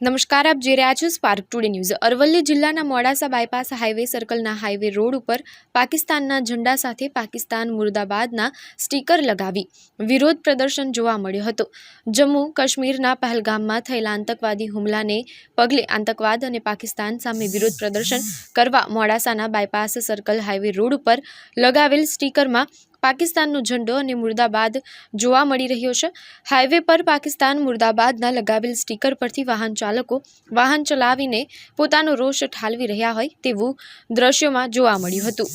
નમસ્કાર, આપ જોઈ રહ્યા છો સ્પાર્ક ટુડે ન્યૂઝ અરવલ્લી જિલ્લાના મોડાસા બાયપાસ હાઈવે સર્કલના હાઈવે રોડ ઉપર પાકિસ્તાનના ઝંડા સાથે પાકિસ્તાન મુર્દાબાદના સ્ટીકર લગાવી વિરોધ પ્રદર્શન જોવા મળ્યો હતો. જમ્મુ કાશ્મીરના પહેલગામમાં થયેલા આતંકવાદી હુમલાને પગલે આતંકવાદ અને પાકિસ્તાન સામે વિરોધ પ્રદર્શન કરવા મોડાસાના બાયપાસ સર્કલ હાઈવે રોડ ઉપર લગાવેલ સ્ટીકરમાં પાકિસ્તાનનો ઝંડો અને મુર્દાબાદ જોવા મળી રહ્યો છે. હાઈવે પર પાકિસ્તાન મુર્દાબાદના લગાવેલ સ્ટીકર પરથી વાહન ચાલકો વાહન ચલાવીને પોતાનો રોષ ઠાલવી રહ્યા હોય તેવું દ્રશ્યોમાં જોવા મળ્યું હતું.